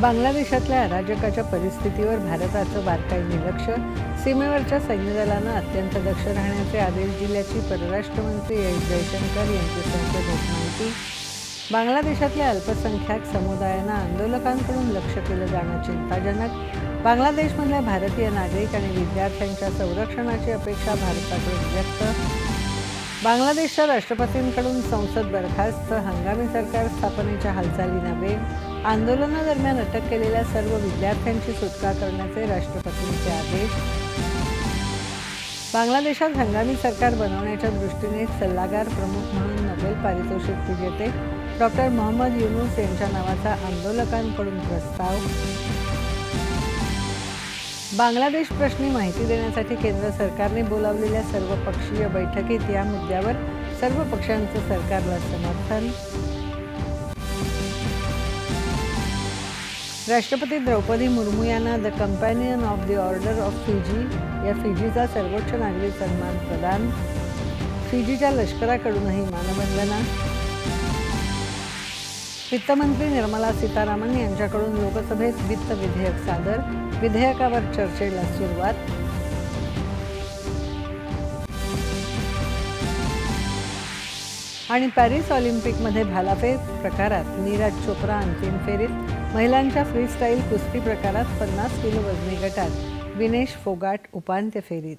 बांगलादेशातल्या अराजकाच्या परिस्थितीवर भारताचं बारकाईने लक्ष सीमेवरच्या सैन्यदलानं अत्यंत दक्ष राहण्याचे आदेश दिल्याची परराष्ट्रमंत्री एस जयशंकर यांची संसदेत माहिती बांगलादेशातल्या अल्पसंख्याक समुदायांना आंदोलकांकडून लक्ष केलं जाणं चिंताजनक. बांगलादेशमधल्या भारतीय नागरिक आणि विद्यार्थ्यांच्या संरक्षणाची अपेक्षा भारताकडून व्यक्त. बांगलादेशच्या राष्ट्रपतींकडून संसद बरखास्त हंगामी सरकार स्थापनेच्या हालचालींना वेग आंदोलनादरम्यान अटक केलेल्या सर्व विद्यार्थ्यांची सुटका करण्याचे राष्ट्रपतींचे आदेश. बांगलादेशात हंगामी सरकार बनवण्याच्या दृष्टीने सल्लागार प्रमुख म्हणून नोबेल पारितोषिक विजेते डॉक्टर मोहम्मद युनुस यांच्या नावाचा आंदोलकांकडून प्रस्ताव. बांगलादेश प्रश्नी माहिती देण्यासाठी केंद्र सरकारने बोलावलेल्या सर्वपक्षीय बैठकीत या मुद्द्यावर सर्व पक्षांचं सरकारला समर्थन. राष्ट्रपती द्रौपदी मुर्मू यांना the companion of the order of Fiji या फिजीचा सर्वोच्च नागरी सन्मान प्रदान. फिजीच्या लष्कराकडूनही मानवंदना. वित्तमंत्री निर्मला सीतारामन यांच्याकडून लोकसभेत वित्त विधेयक सादर. विधेयकावर चर्चेला सुरुवात. आणि पॅरिस ऑलिम्पिकमध्ये भालाफेक प्रकारात नीरज चोप्रा अंतिम फेरीत महिलांच्या फ्रीस्टाईल कुस्ती प्रकारात पन्नास किलो वजनी गटात विनेश फोगाट उपांत्य फेरीत.